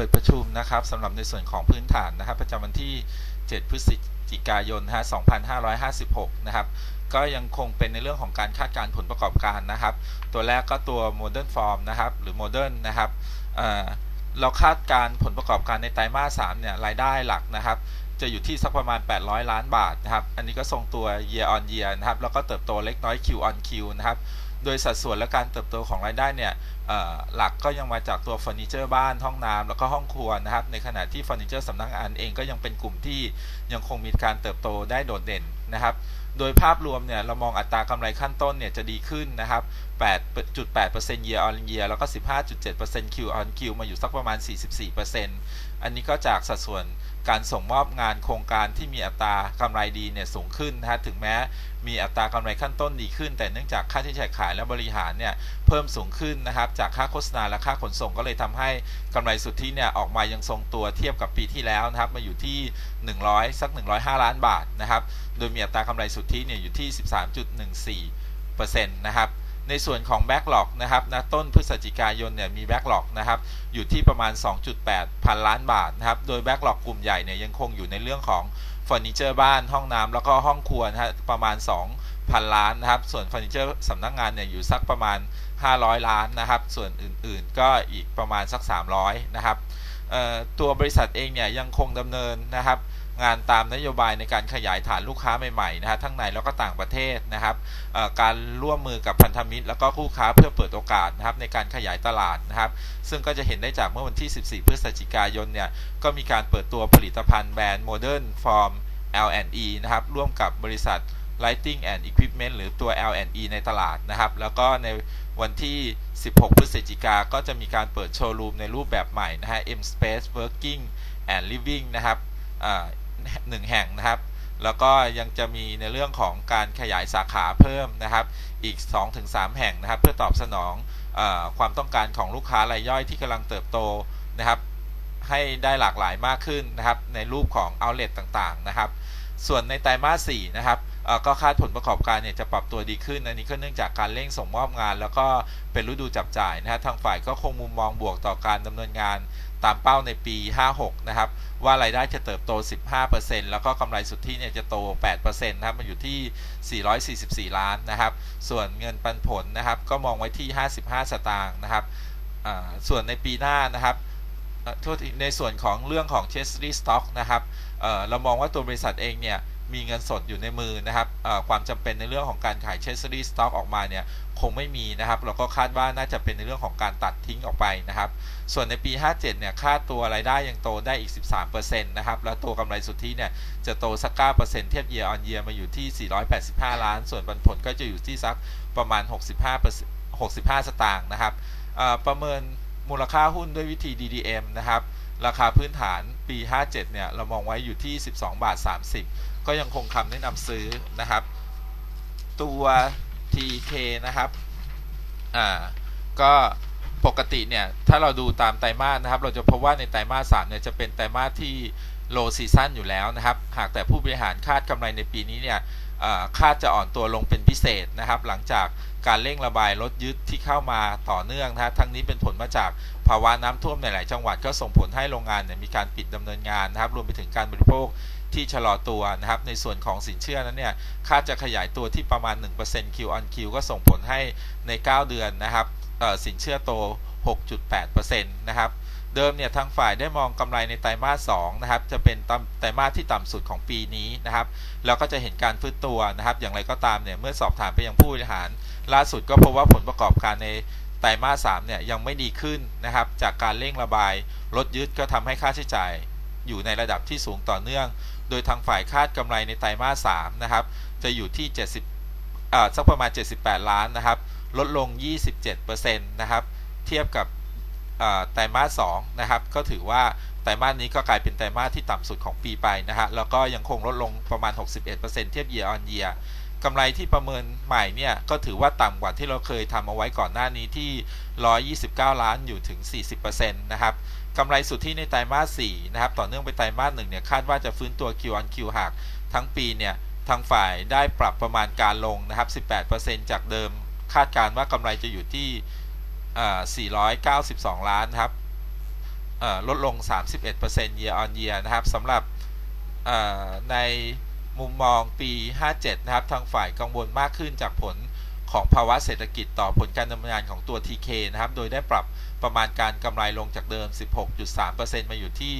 ปิดประชุมนะครับสำหรับในส่วนของพื้นฐานนะครับ ประจำวันที่ 7 พฤศจิกายน 2556 นะครับ ก็ยังคงเป็นในเรื่องของการคาดการณ์ผลประกอบการนะครับ ตัวแรกก็ตัว Modern Form นะครับ หรือ Modern นะครับเเราคาดการณ์ผลประกอบการในไตรมาส 3 เนี่ย รายได้หลักนะครับ จะอยู่ที่สักประมาณ 800 ล้านบาทนะครับ อันนี้ก็ทรงตัว year on year นะครับ แล้วก็เติบโตเล็กน้อย Q on Q นะครับ โดยสัดส่วนและการเติบโตของรายได้เนี่ยหลักก็ยังมาจากตัวเฟอร์นิเจอร์บ้านห้องน้ำแล้วก็ห้องครัวนะครับ ในขณะที่เฟอร์นิเจอร์สำนักงานเองก็ยังเป็นกลุ่มที่ยังคงมีการเติบโตได้โดดเด่นนะครับ โดยภาพรวมเนี่ยเรามองอัตรากำไรขั้นต้นเนี่ยจะดีขึ้นนะครับ 8.8% year on year แล้วก็ 15.7% Q on Q มาอยู่สักประมาณ 44%อันนี้ก็จากสัดส่วน การส่งมอบงานโครงการที่มีอัตรากำไรดีเนี่ยสูงขึ้นนะฮะถึงแม้มีอัตรากำไรขั้นต้นดีขึ้น แต่เนื่องจากค่าที่ใช้ขายและบริหารเนี่ยเพิ่มสูงขึ้นนะครับจากค่าโฆษณาและค่าขนส่งก็เลยทำให้กำไรสุทธิเนี่ยออกมายังทรงตัวเทียบกับปีที่แล้วนะครับมาอยู่ที่ 100 สัก 105 ล้านบาทนะครับโดยมีอัตรากำไรสุทธิเนี่ยอยู่ที่ 13.14%นะครับ ในส่วนของ Backlog นะครับนะต้นพฤศจิกายนเนี่ยมี Backlog นะครับอยู่ที่ประมาณ 2.8 พันล้านบาทนะครับโดย Backlog กกลุ่มใหญ่เนี่ยยังคงอยู่ในเรื่องของเฟอร์นิเจอร์บ้านห้องน้ำแล้วก็ห้องครัวนะฮะประมาณ 2,000 ล้านนะครับส่วนเฟอร์นิเจอร์สำนักงานเนี่ยอยู่สักประมาณ 500 ล้านนะครับส่วนอื่นๆก็อีกประมาณสัก 300นะครับตัวบริษัทเองเนี่ยยังคงดำเนินนะครับ งานตามนโยบายในการขยายฐานลูกค้าใหม่ๆนะฮะทั้งในแล้วก็ต่างประเทศนะครับการร่วมมือกับพันธมิตร แล้วก็คู่ค้าเพื่อเปิดโอกาสนะครับในการขยายตลาดนะครับซึ่งก็จะเห็นได้จากเมื่อวันที่ 14 พฤศจิกายนเนี่ยก็มีการเปิดตัวผลิตภัณฑ์แบรนด์ Modern Form L&E นะครับร่วมกับบริษัท Lighting and Equipment หรือตัว L&E ในตลาดนะครับ แล้วก็ในวันที่ 16 พฤศจิกาก็จะมีการเปิดโชว์รูมในรูปแบบใหม่นะฮะ M Space Working and Living นะครับ หนึ่งแห่งนะครับ แล้วก็ยังจะมีในเรื่องของการขยายสาขาเพิ่มนะครับ อีก 2-3 แห่งนะครับ เพื่อตอบสนองอความต้องการของลูกค้ารายย่อยที่กำลังเติบโตนะครับ ให้ได้หลากหลายมากขึ้นนะครับ ในรูปของ outlet ต่างๆนะครับ ส่วนในไตรมาส4นะครับก็คาดผลประกอบการเนี่ยจะปรับตัวดีขึ้น อันนี้ก็เนื่องจากการเร่งส่งมอบงาน แล้วก็เป็นฤดูจับจ่ายนะฮะทางฝ่ายก็คงมุมมองบวกต่อการดำเนินงาน ตามเป้าในปี 56 นะครับ ว่ารายได้จะเติบโต 15%แล้วก็กำไรสุทธิเนี่ยจะโต 8%นะครับ มันอยู่ที่ 444 ล้านนะครับ ส่วนเงินปันผลนะครับ ก็มองไว้ที่ 55 สตางค์นะครับ ส่วนในปีหน้านะครับในส่วนของเรื่องของ Treasury Stock นะครับเเรามองว่าตัวบริษัทเองเนี่ยมีเงินสดอยู่ในมือนะครับความจำเป็นในเรื่องของการขาย Treasury Stock ออกมาเนี่ย คงไม่มีนะครับ เราก็คาดว่าน่าจะเป็นในเรื่องของการตัดทิ้งออกไปนะครับ ส่วนในปี 57 เนี่ยคาดตัวรายได้ยังโตได้อีก 13%นะครับ แล้วตัวกำไรสุทธิเนี่ย จะโตสัก 9%เทียบ year on year มาอยู่ที่ 485 ล้าน ส่วนปันผลก็จะอยู่ที่สักประมาณ 65 65 สตางค์นะครับ ประเมินมูลค่าหุ้นด้วยวิธี DDM นะครับ ราคาพื้นฐานปี 57 เนี่ย เรามองไว้อยู่ที่ 12 บาท 30 ก็ยังคงคำแนะนำซื้อนะครับ ตัว TK นะครับ อ่า ก็ปกติเนี่ย ถ้าเราดูตามไตรมาสนะครับ เราจะพบว่าในไตรมาส3เนี่ยจะเป็นไตรมาสที่ low season อยู่แล้วนะครับ หากแต่ผู้บริหารคาดกำไรในปีนี้เนี่ยคาดจะอ่อนตัวลงเป็นพิเศษนะครับ หลังจากการเร่งระบายรถยึดที่เข้ามาต่อเนื่องนะทั้งนี้เป็นผลมาจากภาวะน้ำท่วมในหลายจังหวัดก็ส่งผลให้โรงงานเนี่ยมีการปิดดำเนินงานนะครับ รวมไปถึงการบริโภค ที่ชะลอตัวนะครับ ในส่วนของสินเชื่อนั้นเนี่ยคาดจะขยายตัวที่ประมาณ 1% Q on Q ก็ส่งผลให้ใน 9 เดือนนะครับสินเชื่อโต 6.8%นะครับเดิมเนี่ยทางฝ่ายได้มองกำไรในไตรมาส2นะครับจะเป็นไตรมาสที่ต่ำสุดของปีนี้นะครับแล้วก็จะเห็นการฟื้นตัวนะครับ อย่างไรก็ตามเนี่ยเมื่อสอบถามไปยังผู้บริหาร ล่าสุดก็พบว่าผลประกอบการในไตรมาส3เนี่ยยังไม่ดีขึ้นนะครับ จากการเร่งระบายลดยึดก็ทำให้ค่าใช้จ่ายอยู่ในระดับที่สูงต่อเนื่อง โดยทางฝ่ายคาดกำไรในไตรมาส3นะครับ จะอยู่ที่ 70อ่าสักประมาณ 78 ล้านนะครับ ลดลง 27%นะครับ เทียบกับไตรมาส2นะครับ ก็ถือว่าไตรมาสนี้ก็กลายเป็นไตรมาสที่ต่ำสุดของปีไปนะฮะ แล้วก็ยังคงลดลงประมาณ 61%เทียบ year on year กำไรที่ประเมินใหม่เนี่ย ก็ถือว่าต่ำกว่าที่เราเคยทำเอาไว้ก่อนหน้านี้ที่ 129 ล้านอยู่ถึง 40%นะครับ กำไรสุดที่ในไตรมาส4นะครับต่อเนื่องไปไตรมาส1เนี่ยคาดว่าจะฟื้นตัว Q on Q หากทั้งปีเนี่ยทางฝ่ายได้ปรับประมาณการลงนะครับ 18%จากเดิมคาดการว่ากำไรจะอยู่ที่ 492 ล้านครับเอ่อลดลง 31% year on year นะครับสำหรับในมุมมองปี 57 นะครับ ทางฝ่ายกังวลมากขึ้นจากผล ของภาวะเศรษฐกิจต่อผลการดำเนินงานของตัว TK นะครับ โดยได้ปรับประมาณการกำไรลงจากเดิม 16.3%มาอยู่ที่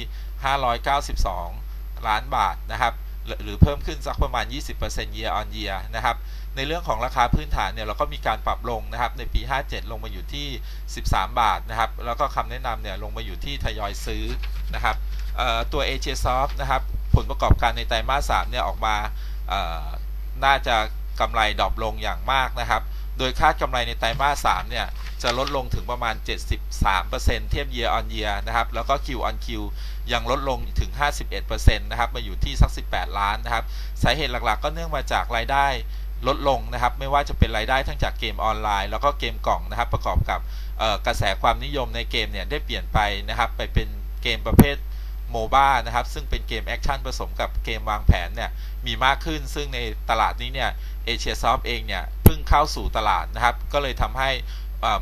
592 ล้านบาทนะครับ หรือเพิ่มขึ้นสักประมาณ 20% year on year นะครับ ในเรื่องของราคาพื้นฐานเนี่ยเราก็มีการปรับลงนะครับ ในปี 57 ลงมาอยู่ที่ 13 บาทนะครับ แล้วก็คำแนะนำเนี่ยลงมาอยู่ที่ทยอยซื้อนะครับเอ่อตัว a j s o f t นะครับ ผลประกอบการในไตรมาส 3 เนี่ยออกมาน่าจะ กำไรดรอปลงอย่างมากนะครับ โดยคาดกำไรในไตรมาส 3 เนี่ย จะลดลงถึงประมาณ 73%เทียบ year on year นะครับ แล้วก็ Q on Q ยังลดลงถึง 51%นะครับ มาอยู่ที่สัก 18 ล้านนะครับ สาเหตุหลักๆ ก็เนื่องมาจากรายได้ลดลงนะครับ ไม่ว่าจะเป็นรายได้ทั้งจากเกมออนไลน์ แล้วก็เกมกล่องนะครับ ประกอบกับกระแสความนิยมในเกมเนี่ยได้เปลี่ยนไปนะครับ ไปเป็นเกมประเภทโมบ้านะครับ ซึ่งเป็นเกมแอคชั่นผสมกับเกมวางแผนเนี่ยมีมากขึ้น ซึ่งในตลาดนี้เนี่ย เอเชียซอฟเองเนี่ยเพิ่งเข้าสู่ตลาดนะครับ ก็เลยทำให้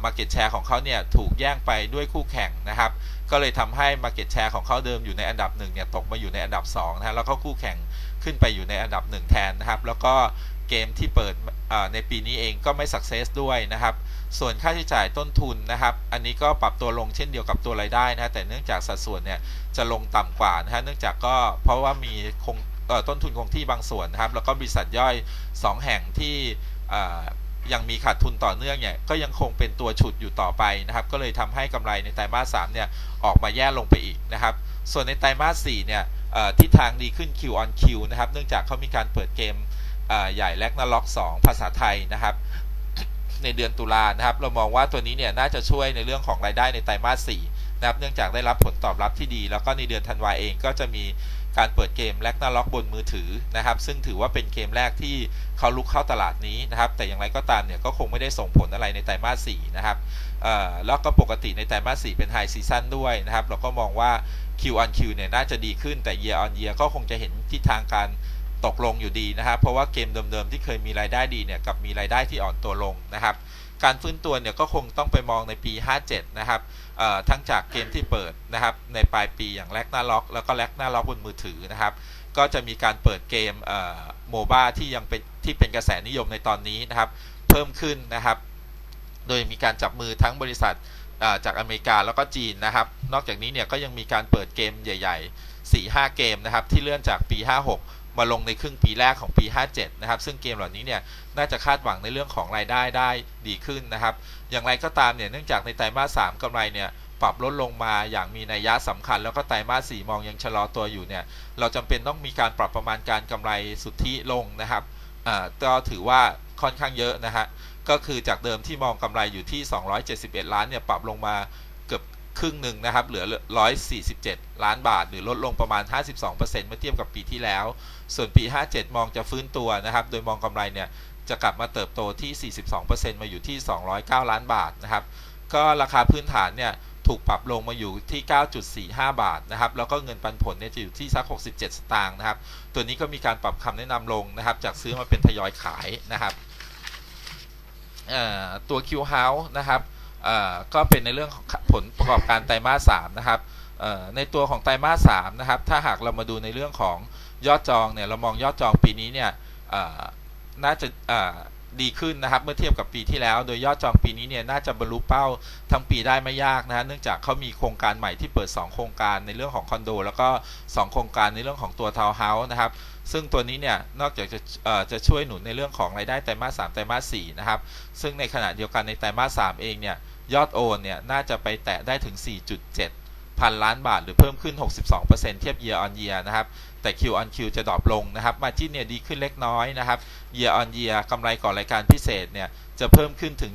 มาเก็ตแชร์ของเขาเนี่ยถูกแย่งไปด้วยคู่แข่งนะครับ ก็เลยทำให้ Market Share ของเขาเดิมอยู่ในอันดับ1เนี่ยตกมาอยู่ในอันดับ2นะฮะแล้วก็คู่แข่งขึ้นไปอยู่ในอันดับ 1 แทนนะครับ แล้วก็เกมที่เปิดในปีนี้เองก็ไม่ Success ด้วยนะครับ ส่วนค่าใช้จ่ายต้นทุนนะครับ อันนี้ก็ปรับตัวลงเช่นเดียวกับตัวรายได้นะแต่เนื่องจากสัดส่วนเนี่ยจะลงต่ำกว่านะฮะเนื่องจากก็เพราะว่ามีคง ต้นทุนคงที่บางส่วนนะครับ แล้วก็บริษัทย่อย 2 แห่งที่ยังมีขาดทุนต่อเนื่องเนี่ยก็ยังคงเป็นตัวฉุดอยู่ต่อไปนะครับ ก็เลยทำให้กำไรในไตรมาส3เนี่ยออกมาแย่ลงไปอีกนะครับ ส่วนในไตรมาส4เนี่ยทิศทางดีขึ้น Q on Q นะครับ เนื่องจากเขามีการเปิดเกมใหญ่แลกนาล็อก 2 ภาษาไทยนะครับ ในเดือนตุลานะครับ เรามองว่าตัวนี้เนี่ยน่าจะช่วยในเรื่องของรายได้ในไตรมาส4 นะครับเนื่องจากได้รับผลตอบรับที่ดี แล้วก็ในเดือนธันวาเองก็จะมีการเปิดเกมแลกนาล็อกบนมือถือนะครับ ซึ่งถือว่าเป็นเกมแรกที่เขาลุกเข้าตลาดนี้นะครับ แต่อย่างไรก็ตามเนี่ยก็คงไม่ได้ส่งผลอะไรในไตรมาส4นะครับแล้วก็ปกติในไตรมาส4เป็นไฮซีซันด้วยนะครับ เราก็มองว่า Q on Q เนี่ยน่าจะดีขึ้นแต่ Year on Year ก็คงจะเห็นทิศทางการตกลงอยู่ดีนะครับ เพราะว่าเกมเดิมๆที่เคยมีรายได้ดีเนี่ยกับมีรายได้ที่อ่อนตัวลงนะครับ การฟื้นตัวเนี่ยก็คงต้องไปมองในปี 57 นะครับ ทั้งจากเกมที่เปิดนะครับในปลายปีอย่างแลกหน้าล็อก แล้วก็แลกหน้าล็อกบนมือถือนะครับ ก็จะมีการเปิดเกมโมบ้าที่ยังเป็นที่เป็นกระแสนิยมในตอนนี้นะครับ เพิ่มขึ้นนะครับ โดยมีการจับมือทั้งบริษัทจากอเมริกาแล้วก็จีนนะครับ นอกจากนี้เนี่ยก็ยังมีการเปิดเกมใหญ่ ๆ4-5 เกมนะครับที่เลื่อนจากปี 56 มาลงในครึ่งปีแรกของปี 57 นะครับ ซึ่งเกมเหล่านี้เนี่ยน่าจะคาดหวังในเรื่องของรายได้ได้ดีขึ้นนะครับ อย่างไรก็ตามเนี่ยเนื่องจากในไตรมาส 3กำไรเนี่ยปรับลดลงมาอย่างมีนัยยะสำคัญ แล้วก็ไตรมาส 4 มองยังชะลอตัวอยู่เนี่ยเราจำเป็นต้องมีการปรับประมาณการกำไรสุทธิลงนะครับก็ถือว่าค่อนข้างเยอะนะฮะก็คือจากเดิมที่มองกำไรอยู่ที่ 271 ล้านเนี่ยปรับลงมา ครึ่งหนึ่งนะครับ เหลือ 147 ล้านบาท หรือลดลงประมาณ 52%เมื่อเทียบกับปีที่แล้ว ส่วนปี 57 มองจะฟื้นตัวนะครับ โดยมองกำไรเนี่ยจะกลับมาเติบโตที่ 42%มาอยู่ที่ 209 ล้านบาทนะครับ ก็ราคาพื้นฐานเนี่ยถูกปรับลงมาอยู่ที่ 9.45 บาทนะครับ แล้วก็เงินปันผลเนี่ยจะอยู่ที่สัก 67 สตางค์นะครับ ตัวนี้ก็มีการปรับคำแนะนำลงนะครับ จากซื้อมาเป็นทยอยขายนะครับตัว Q House นะครับ ก็เป็นในเรื่องของผลประกอบการไตรมาส3นะครับในตัวของไตรมาส3นะครับ ถ้าหากเรามาดูในเรื่องของยอดจองเนี่ย เรามองยอดจองปีนี้เนี่ยน่าจะดีขึ้นนะครับ เมื่อเทียบกับปีที่แล้ว โดยยอดจองปีนี้เนี่ยน่าจะบรรลุเป้าทั้งปีได้ไม่ยากนะฮะเนื่องจากเขามีโครงการใหม่ที่เปิด 2 โครงการในเรื่องของคอนโดแล้วก็ 2 โครงการในเรื่องของตัวทาวน์เฮาส์นะครับ ซึ่งตัวนี้เนี่ยนอกจากจะจะช่วยหนุนในเรื่องของรายได้ไตรมาส3ไตรมาส4นะครับ ซึ่งในขณะเดียวกันในไตรมาส3เองเนี่ยยอดโอนเนี่ยน่าจะไปแตะได้ถึง 4.7 พันล้านบาท หรือเพิ่มขึ้น 62%เทียบ year on year นะครับ แต่ Q on Q จะดรอปลงนะครับ มาจิ้นเนี่ยดีขึ้นเล็กน้อยนะครับ year on year กำไรก่อนรายการพิเศษเนี่ยจะเพิ่มขึ้นถึง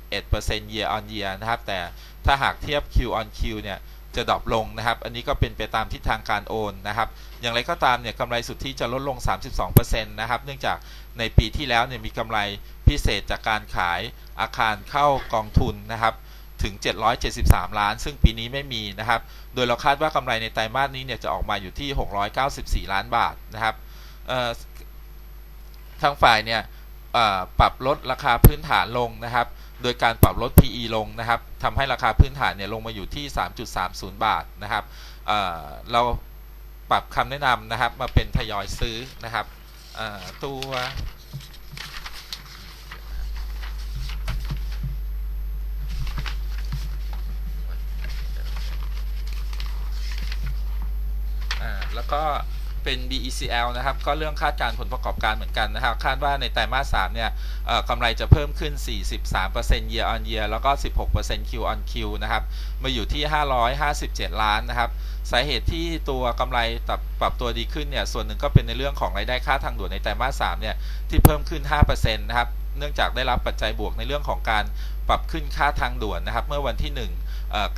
111% year on year นะครับ แต่ถ้าหากเทียบ Q on Q เนี่ย จะดรอปลงนะครับ อันนี้ก็เป็นไปตามทิศทางการโอนนะครับ อย่างไรก็ตามเนี่ยกำไรสุทธิจะลดลง 32%นะครับ เนื่องจากในปีที่แล้วเนี่ยมีกำไรพิเศษจากการขายอาคารเข้ากองทุนนะครับถึง 773 ล้าน ซึ่งปีนี้ไม่มีนะครับ โดยเราคาดว่ากำไรในไตรมาสนี้เนี่ยจะออกมาอยู่ที่ 694 ล้านบาทนะครับทางฝ่ายเนี่ยปรับลดราคาพื้นฐานลงนะครับ โดยการปรับลด PE ลงนะครับทำให้ราคาพื้นฐานเนี่ยลงมาอยู่ที่ 3.30 บาทนะครับเเราปรับคำแนะนำนะครับมาเป็นทยอยซื้อนะครับตัวแล้วก็ เป็น BECL นะครับ ก็เรื่องคาดการผลประกอบการเหมือนกันนะครับ คาดว่าในไตรมาส3เนี่ยกำไรจะเพิ่มขึ้น 43% year on year แล้วก็ 16% Q on Q นะครับ มาอยู่ที่ 557 ล้านนะครับ สาเหตุที่ตัวกำไรปรับตัวดีขึ้นเนี่ย ส่วนหนึ่งก็เป็นในเรื่องของรายได้ค่าทางด่วนในไตรมาส3เนี่ย ที่เพิ่มขึ้น 5%นะครับ เนื่องจากได้รับปัจจัยบวกในเรื่องของการปรับขึ้นค่าทางด่วนนะครับ เมื่อวันที่ 1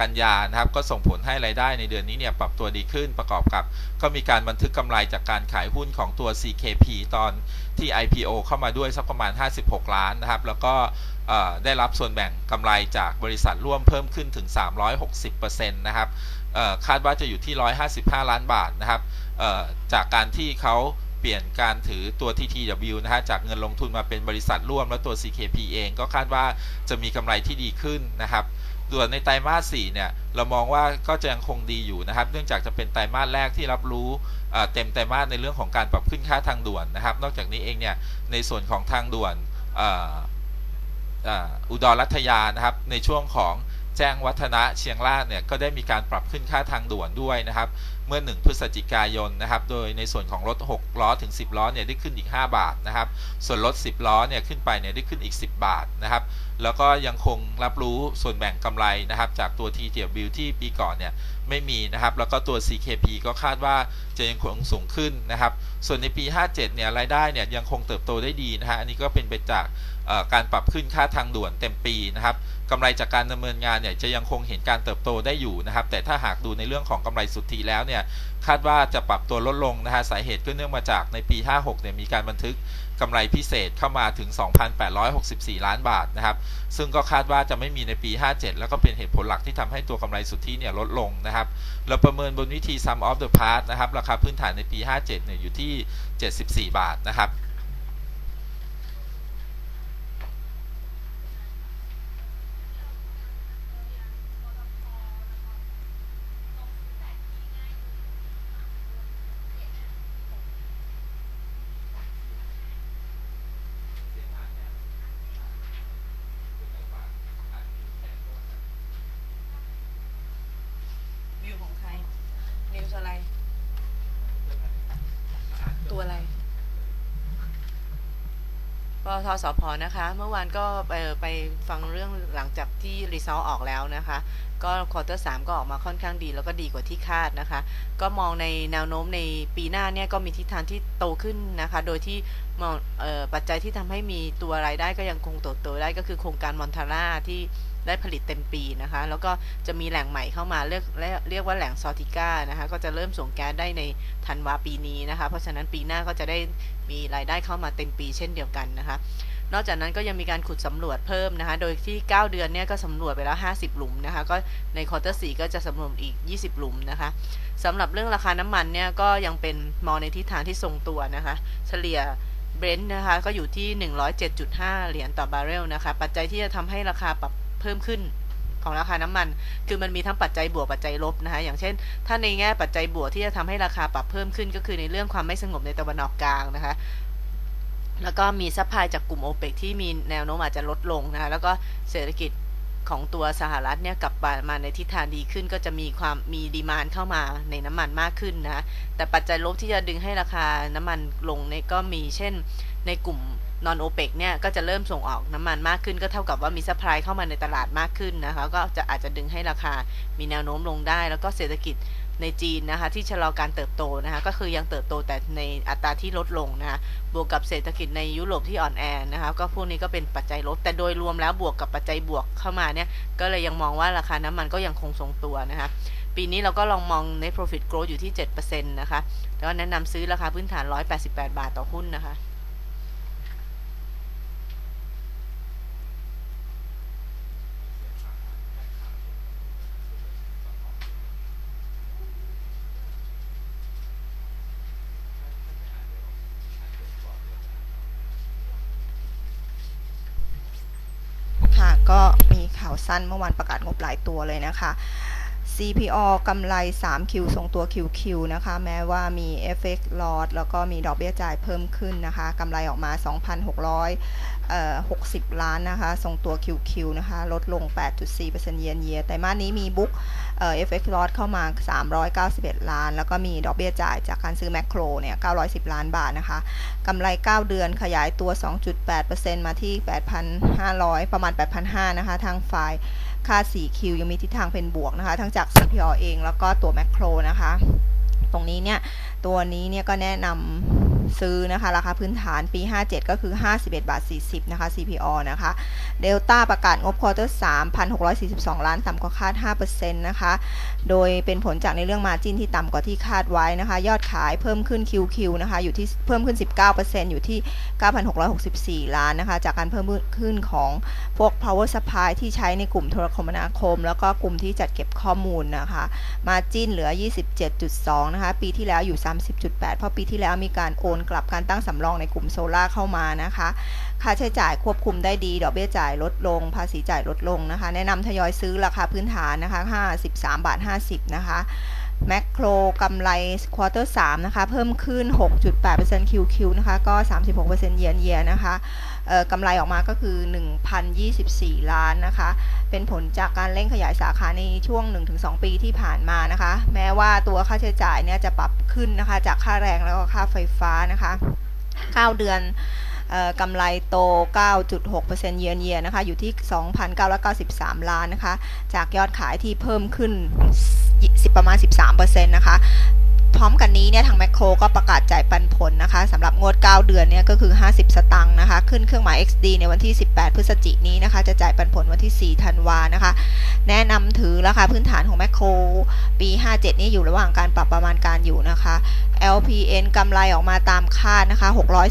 กันยานะครับ ก็ส่งผลให้รายได้ในเดือนนี้เนี่ยปรับตัวดีขึ้นประกอบกับ ก็มีการบันทึกกำไรจากการขายหุ้นของตัว CKP ตอนที่ IPO เข้ามาด้วยสักประมาณ 56 ล้านนะครับ แล้วก็ได้รับส่วนแบ่งกำไรจากบริษัทร่วมเพิ่มขึ้นถึง 360%นะครับคาดว่าจะอยู่ที่ 155 ล้านบาทนะครับจากการที่เขาเปลี่ยนการถือตัว TTW นะฮะจากเงินลงทุนมาเป็นบริษัทร่วม แล้วตัว CKP เองก็คาดว่าจะมีกำไรที่ดีขึ้นนะครับ ส่วนในไตรมาส4เนี่ยเรามองว่าก็จะยังคงดีอยู่นะครับ เนื่องจากจะเป็นไตรมาสแรกที่รับรู้เต็มไตรมาสในเรื่องของการปรับขึ้นค่าทางด่วนนะครับ นอกจากนี้เองเนี่ยในส่วนของทางด่วนอุดรรัตยานะครับในช่วงของแจ้งวัฒนะเชียงรากเนี่ยก็ได้มีการปรับขึ้นค่าทางด่วนด้วยนะครับ เมื่อ 1 พฤศจิกายนนะครับ โดยในส่วนของรถ 6 ล้อถึง 10 ล้อเนี่ยได้ขึ้นอีก 5 บาทนะครับ ส่วนรถ 10 ล้อเนี่ยขึ้นไปเนี่ยได้ขึ้นอีก 10 บาทนะครับ แล้วก็ยังคงรับรู้ส่วนแบ่งกำไรนะครับ จากตัว TTW ที่ปีก่อนเนี่ยไม่มีนะครับ แล้วก็ตัว CKP ก็คาดว่าจะยังคงสูงขึ้นนะครับ ส่วนในปี 57 เนี่ยรายได้เนี่ยยังคงเติบโตได้ดีนะฮะ อันนี้ก็เป็นไปจากการปรับขึ้นค่าทางด่วนเต็มปีนะครับ กำไรจากการดำเนินงานเนี่ยจะยังคงเห็นการเติบโตได้อยู่นะครับ แต่ถ้าหากดูในเรื่องของกำไรสุทธิแล้วเนี่ยคาดว่าจะปรับตัวลดลงนะฮะสาเหตุก็เนื่องมาจากในปี 56 เนี่ยมีการบันทึกกำไรพิเศษเข้ามาถึง 2,864 ล้านบาทนะครับ ซึ่งก็คาดว่าจะไม่มีในปี 57 แล้วก็เป็นเหตุผลหลักที่ทำให้ตัวกำไรสุทธิเนี่ยลดลงนะครับ เราประเมินบนวิธี sum of the parts นะครับ ราคาพื้นฐานในปี 57 เนี่ยอยู่ที่ 74 บาทนะครับ วิวของใคร นิวส์อะไร ตัวอะไรปต ทสพนะคะ เมื่อวานก็ไปไปฟังเรื่องหลังจากที่รีซอลออกแล้วนะคะ ก็ควอเตอร์สก็ออกมาค่อนข้างดีแล้วก็ดีกว่าที่คาดนะคะ ก็มองในแนวโน้มในปีหน้าเนี่ยก็มีทิศทางที่โตขึ้นนะคะ โดยที่มองออปัจจัยที่ทำให้มีตัวรายได้ก็ยังคงโตโตได้ก็คือโครงการมอนทาร่าที่ ได้ผลิตเต็มปีนะคะ แล้วก็จะมีแหล่งใหม่เข้ามาเรียกเรียกว่าแหล่งซอติก้านะคะ ก็จะเริ่มส่งแก๊สได้ในธันวาปีนี้นะคะ เพราะฉะนั้นปีหน้าก็จะได้มีรายได้เข้ามาเต็มปีเช่นเดียวกันนะคะ นอกจากนั้นก็ยังมีการขุดสำรวจเพิ่มนะคะ โดยที่ 9 เดือนเนี่ยก็สำรวจไปแล้ว 50 หลุมนะคะ ก็ในควอเตอร์4ก็จะสำรวจอีก 20 หลุมนะคะสำหรับเรื่องราคาน้ำมันเนี่ยก็ยังเป็นมองในทิศทางที่ทรงตัวนะคะ เฉลี่ยเบรนท์นะคะก็อยู่ที่ 107.5 เหรียญต่อบาร์เรลนะคะ ปัจจัยที่จะทำให้ราคาปรับ เพิ่มขึ้นของราคาน้ำมัน คือมันมีทั้งปัจจัยบวกปัจจัยลบนะคะ อย่างเช่น ถ้าในแง่ปัจจัยบวกที่จะทำให้ราคาปรับเพิ่มขึ้น ก็คือในเรื่องความไม่สงบในตะวันออกกลางนะคะ แล้วก็มีซัพพลายจากกลุ่มโอเปกที่มีแนวโน้มอาจจะลดลงนะคะ แล้วก็เศรษฐกิจของตัวสหรัฐเนี่ยกลับมาในทิศทางดีขึ้น ก็จะมีความมีดีมานเข้ามาในน้ำมันมากขึ้นนะะแต่ปัจจัยลบที่จะดึงให้ราคาน้ำมันลงเนี่ยก็มีเช่นในกลุ่ม นอนโอเปกเนี่ยก็จะเริ่มส่งออกน้ำมันมากขึ้น ก็เท่ากับว่ามีซัพพลายเข้ามาในตลาดมากขึ้นนะคะก็จะอาจจะดึงให้ราคามีแนวโน้มลงได้ แล้วก็เศรษฐกิจในจีนนะคะที่ชะลอการเติบโตนะคะก็คือยังเติบโตแต่ในอัตราที่ลดลงนะคะบวกกับเศรษฐกิจในยุโรปที่อ่อนแอนะคะก็พวกนี้ก็เป็นปัจจัยลบแต่โดยรวมแล้วบวกกับปัจจัยบวกเข้ามาเนี่ยก็เลยยังมองว่าราคาน้ำมันก็ยังคงทรงตัวนะคะปีนี้เราก็ลองมอง net profit growth อยู่ที่ 7%นะคะแล้วแนะนำซื้อราคาพื้นฐาน 188 บาทต่อหุ้นนะคะ ก็มีข่าวสั้นเมื่อวานประกาศงบหลายตัวเลยนะคะ CPO กำไร 3Q ทรงตัว QQ นะคะ แม้ว่ามี FX loss แล้วก็มีดอกเบี้ยจ่ายเพิ่มขึ้นนะคะ กำไรออกมา 2,660 ล้านนะคะ ทรงตัว QQ นะคะ ลดลง 8.4%เยียนเยียแต่มาสนี้มีบุ๊กเอ่อ FX loss เข้ามา 391 ล้าน แล้วก็มีดอกเบี้ยจ่ายจากการซื้อแมคโครเนี่ย 910 ล้านบาทนะคะ กำไร 9 เดือนขยายตัว 2.8%มาที่ 8,500 ประมาณ 8,500 นะคะ ทางฝ่าย ค่า 4Q ยังมีทิศทางเป็นบวกนะคะ ทั้งจาก CPO เองแล้วก็ตัวแมคโครนะคะ ตรงนี้เนี่ย ตัวนี้เนี่ยก็แนะนำซื้อนะคะ ราคาพื้นฐานปี 57 ก็คือ 51 บาท 40 นะคะ CPO นะคะเดลต้าประกาศงบควอเตอร์3 1,642 ล้าน ต่ำกว่าคาด 5%นะคะ โดยเป็นผลจากในเรื่องมาจินที่ต่ำกว่าที่คาดไว้นะคะ ยอดขายเพิ่มขึ้น QQ นะคะ อยู่ที่เพิ่มขึ้น 19%อยู่ที่ 9,664 ล้านนะคะ จากการเพิ่มขึ้นของ พวก power supply ที่ใช้ในกลุ่มโทรคมนาคม แล้วก็กลุ่มที่จัดเก็บข้อมูลนะคะมาจินเหลือ 27.2 นะคะ ปีที่แล้วอยู่ 30.8 เพราะปีที่แล้วมีการโอนกลับการตั้งสำรองในกลุ่มโซลาเข้ามานะคะ ค่าใช้จ่ายควบคุมได้ดี ดอกเบี้ยจ่ายลดลง ภาษีจ่ายลดลงนะคะ แนะนำทยอยซื้อราคาพื้นฐานนะคะ 53 บาท 50 นะคะ แมคโครกำไรควอเตอร์3นะคะ เพิ่มขึ้น 6.8% QQ นะคะ ก็ 36%เยียนเยียนะคะเอ่อกำไรออกมาก็คือ 1,024 ล้านนะคะ เป็นผลจากการเร่งขยายสาขาในช่วง 1-2 ปีที่ผ่านมานะคะ แม้ว่าตัวค่าใช้จ่ายเนี่ยจะปรับขึ้นนะคะ จากค่าแรงแล้วก็ค่าไฟฟ้านะคะ 9 เดือน กำไรโต 9.6%เยียนเยียนะคะ อยู่ที่ 2,993 ล้านนะคะ จากยอดขายที่เพิ่มขึ้นประมาณ 13%นะคะ พร้อมกันนี้เนี่ยทางแมคโครก็ประกาศจ่ายปันผลนะคะสำหรับงวด 9 เดือนเนี่ยก็คือ 50 สตังค์นะคะ ขึ้นเครื่องหมาย XD ในวันที่ 18 พฤศจิกนี้นะคะ จะจ่ายปันผลวันที่ 4 ธันวานะคะ แนะนำถือราคาพื้นฐานของแมคโครปี 57 นี้อยู่ระหว่างการปรับประมาณการอยู่นะคะ LPN กำไรออกมาตามคาดนะคะ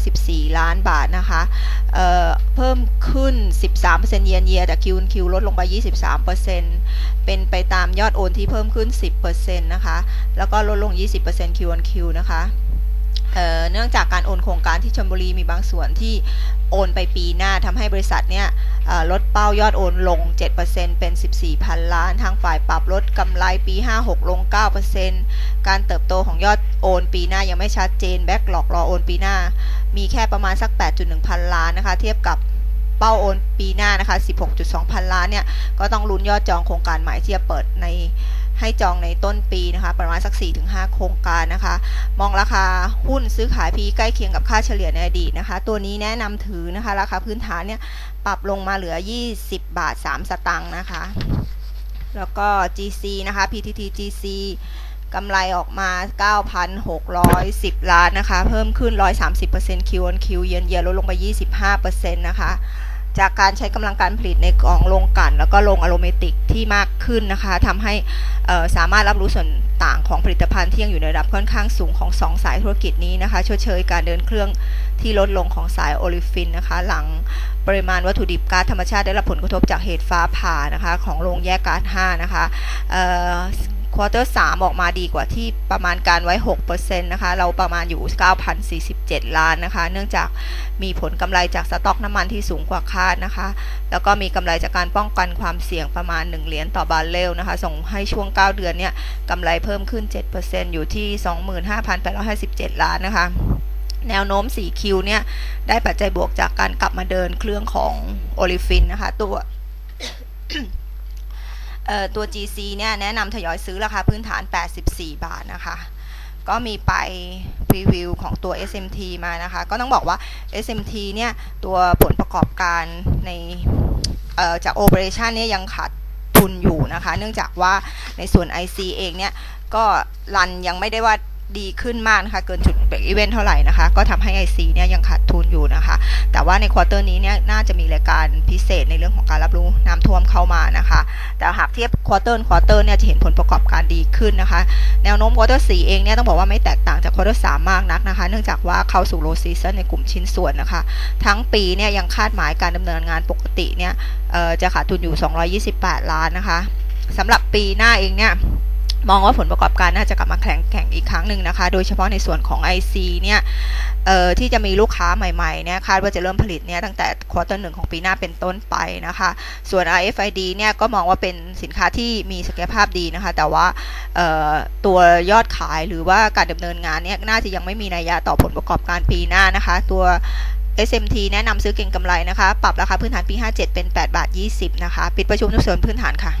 614 ล้านบาทนะคะเอ่อเพิ่มขึ้น 13%เยียนเยียแต่ Q&Q ลดลงไป 23%เป็นไปตามยอดโอนที่เพิ่มขึ้น 10%นะคะ แล้วก็ลดลง 20% Q&Q นะคะเเนื่องจากการโอนโครงการที่ชลบุรีมีบางส่วนที่โอนไปปีหน้าทำให้บริษัทเนี่ยลดเป้ายอดโอนลง 7%เป็น 14,000 ล้าน ทางฝ่ายปรับลดกำไรปี 56 ลง 9%การเติบโตของยอดโอนปีหน้ายังไม่ชัดเจน แบ็กหลอกรอโอนปีหน้า มีแค่ประมาณสัก 8.1 พันล้านนะคะ เทียบกับเป้าโอนปีหน้านะคะ 16.2 พันล้านเนี่ย ก็ต้องลุ้นยอดจองโครงการใหม่ที่จะเปิดใน ให้จองในต้นปีนะคะ ประมาณสัก 4-5 โครงการนะคะ มองราคาหุ้นซื้อขาย P ใกล้เคียงกับค่าเฉลี่ยในอดีตนะคะ ตัวนี้แนะนำถือนะคะ ราคาพื้นฐานเนี่ยปรับลงมาเหลือ 20 บาท 3 สตังค์นะคะ แล้วก็ GC นะคะ PTT GC กำไรออกมา 9,610 ล้านนะคะ เพิ่มขึ้น 130% Q on Q เยือนเยียลดลงไป 25%นะคะ จากการใช้กำลังการผลิตในกองโรงกลั่นแล้วก็โรงอะโรเมติกที่มากขึ้นนะคะทำให้สามารถรับรู้ส่วนต่างของผลิตภัณฑ์ที่ยังอยู่ในระดับค่อนข้างสูงของ 2 สายธุรกิจนี้นะคะชดเชยการเดินเครื่องที่ลดลงของสายโอลิฟินนะคะหลังปริมาณวัตถุดิบก๊าซธรรมชาติได้รับผลกระทบจากเหตุฟ้าผ่านะคะของโรงแยกก๊าซ5นะคะ ควอเตอร์3ออกมาดีกว่าที่ประมาณการไว้ 6%นะคะ เราประมาณอยู่ 9,047 ล้านนะคะ เนื่องจากมีผลกำไรจากสต็อกน้ำมันที่สูงกว่าคาดนะคะ แล้วก็มีกำไรจากการป้องกันความเสี่ยงประมาณ 1 เหรียญต่อบาร์เรลนะคะ ส่งให้ช่วง 9 เดือนเนี่ยกำไรเพิ่มขึ้น 7%อยู่ที่ 25,857 ล้านนะคะแนวโน้ม 4Q เนี่ย ได้ปัจจัยบวกจากการกลับมาเดินเครื่องของโอลิฟินนะคะ ตัว ตัว GC เนี่ยแนะนำทยอยซื้อราคาพื้นฐาน 84 บาทนะคะ ก็มีไปพรีวิวของตัว SMT มานะคะ ก็ต้องบอกว่า SMT เนี่ยตัวผลประกอบการในจากโอเปอเรชันเนี่ยยังขาดทุนอยู่นะคะ เนื่องจากว่าในส่วน IC เองเนี่ยก็รันยังไม่ได้ว่า ดีขึ้นมากนะคะ เกินจุดเบรกอีเวนต์เท่าไหร่นะคะ ก็ทำให้ IC เนี่ยยังขาดทุนอยู่นะคะ แต่ว่าในควอเตอร์นี้เนี่ยน่าจะมีรายการพิเศษในเรื่องของการรับรู้น้ำท่วมเข้ามานะคะ แต่หากเทียบควอเตอร์ควอเตอร์เนี่ยจะเห็นผลประกอบการดีขึ้นนะคะ แนวโน้มควอเตอร์สเองเนี่ยต้องบอกว่าไม่แตกต่างจากควอเตอร์สมากนักนะคะ เนื่องจากว่าเข้าสู่โลซีซันในกลุ่มชิ้นส่วนนะคะ ทั้งปีเนี่ยยังคาดหมายการดำเนินงานปกติเนี่ยจะขาดทุนอยู่ 228 ล้านนะคะสำหรับปีหน้าเองเนี่ย มองว่าผลประกอบการน่าจะกลับมาแข็งแกร่งอีกครั้งหนึ่งนะคะ โดยเฉพาะในส่วนของ IC เนี่ยที่จะมีลูกค้าใหม่ๆเนี่ยคาดว่าจะเริ่มผลิตเนี่ยตั้งแต่ควอเตอร์หนึ่งของปีหน้าเป็นต้นไปนะคะ ส่วน RFID เนี่ยก็มองว่าเป็นสินค้าที่มีศักยภาพดีนะคะ แต่ว่าตัวยอดขายหรือว่าการดำเนินงานเนี่ยน่าจะยังไม่มีนัยยะต่อผลประกอบการปีหน้านะคะ ตัว SMT แนะนำซื้อเก่งกำไรนะคะ ปรับราคาพื้นฐานปี 57 เป็น 8 บาท 20 นะคะ ปิดประชุมในส่วนพื้นฐานค่ะ